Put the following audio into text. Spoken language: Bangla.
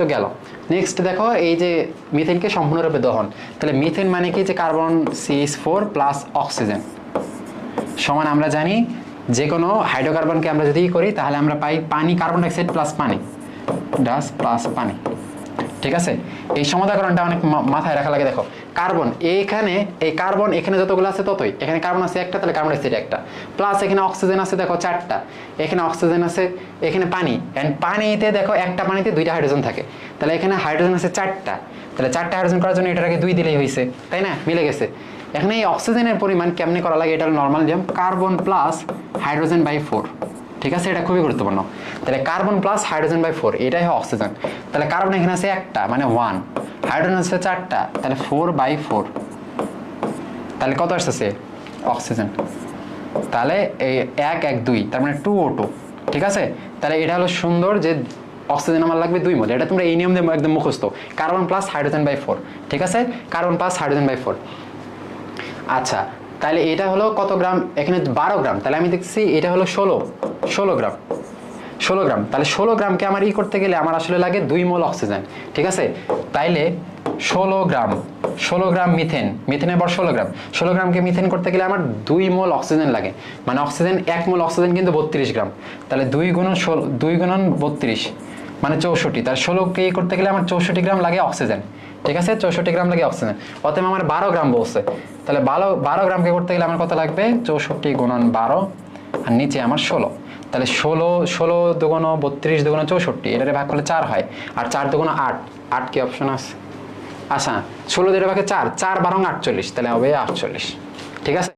তো গেল। নেক্সট দেখো, এই যে মিথেনকে সম্পূর্ণরূপে দহন, তাহলে মিথেন মানে কি? যে carbon CS four plus oxygen সমান আমরা জানি যে কোনো হাইড্রোকার্বনকে আমরা যদি করি, তাহলে আমরা পাই পানি কার্বন ডাইঅক্সাইড প্লাস পানি। ডাস প্লাস পানি। ঠিক আছে? এই সমাধাকরণটা অনেক মাথায় রাখা লাগে, দেখো। কার্বন এইখানে এই কার্বন, এখানে যতগুলো আছে ততই। এখানে কার্বন আছে একটা, তাহলে কার্বন ডাইঅক্সাইড একটা। প্লাস এখানে অক্সিজেন আছে, দেখো, চারটা। এখানে অক্সিজেন আছে, এখানে পানি। অ্যান্ড পানিতে, দেখো, একটা পানিতে দুইটা হাইড্রোজেন থাকে। তাহলে এখানে হাইড্রোজেন আছে চারটা। তাহলে চারটা হাইড্রোজেন করার জন্য এটাকে দুই দিলেই হয়েছে। তাই না? মিলে গেছে। এখানে এই অক্সিজেনের পরিমাণ কেমনে করা লাগে? এটা নর্মাল নিয়ম। Carbon plus hydrogen by four ঠিক আছে? এটা খুবই গুরুত্বপূর্ণ। তাহলে carbon plus hydrogen by four এটাই হয় অক্সিজেন তাহলে কার্বন এখানে আছে একটা মানে ওয়ান হাইড্রোজেন আছে চারটা, তাহলে ফোর বাই ফোর তাহলে কত আসতেছে? অক্সিজেন তাহলে এই এক এক, দুই, তার মানে টু ও টু ঠিক আছে? তাহলে এটা হলো সুন্দর যে অক্সিজেন আমার লাগবে দুই মোল। এটা তোমরা এই নিয়ম দিয়ে একদম মুখস্থ। Carbon plus hydrogen by four ঠিক আছে? Carbon plus hydrogen by four আচ্ছা তাহলে এটা হলো কত গ্রাম? এখানে বারো গ্রাম। তাহলে আমি দেখছি এটা হলো ষোলো। ষোলো গ্রাম। ষোলো গ্রাম। তাহলে ষোলো গ্রামকে আমার ই করতে গেলে আমার আসলে লাগে দুই মোল অক্সিজেন, ঠিক আছে? তাইলে ষোলো গ্রাম ষোলো গ্রাম মিথেন, মিথেনের বর ষোলো গ্রাম। ষোলো গ্রামকে মিথেন করতে গেলে আমার দুই মোল অক্সিজেন লাগে। মানে অক্সিজেন, এক মোল অক্সিজেন কিন্তু বত্রিশ গ্রাম। তাহলে দুই গুণন ষোলো, দুই গুণন বত্রিশ মানে চৌষট্টি। তার ষোলোকে ই করতে গেলে আমার চৌষট্টি গ্রাম লাগে অক্সিজেন, ঠিক আছে? চৌষট্টি গ্রাম লাগে অক্সিজেন। অতএব আমার বারো গ্রাম বলছে। তাহলে বারো বারো গ্রামকে করতে গেলে আমার কত লাগবে? চৌষট্টি গুণন বারো আর নিচে আমার ষোলো। তাহলে ষোলো ষোলো দুগুণ বত্রিশ দুগুণ চৌষট্টি, এটারে ভাগ করলে চার হয়। আর চার দুগুণ আট আট কি অপশন আছে? আচ্ছা ষোলো দুটো ভাগে চার চার বারং আটচল্লিশ, তাহলে হবে আটচল্লিশ। ঠিক আছে?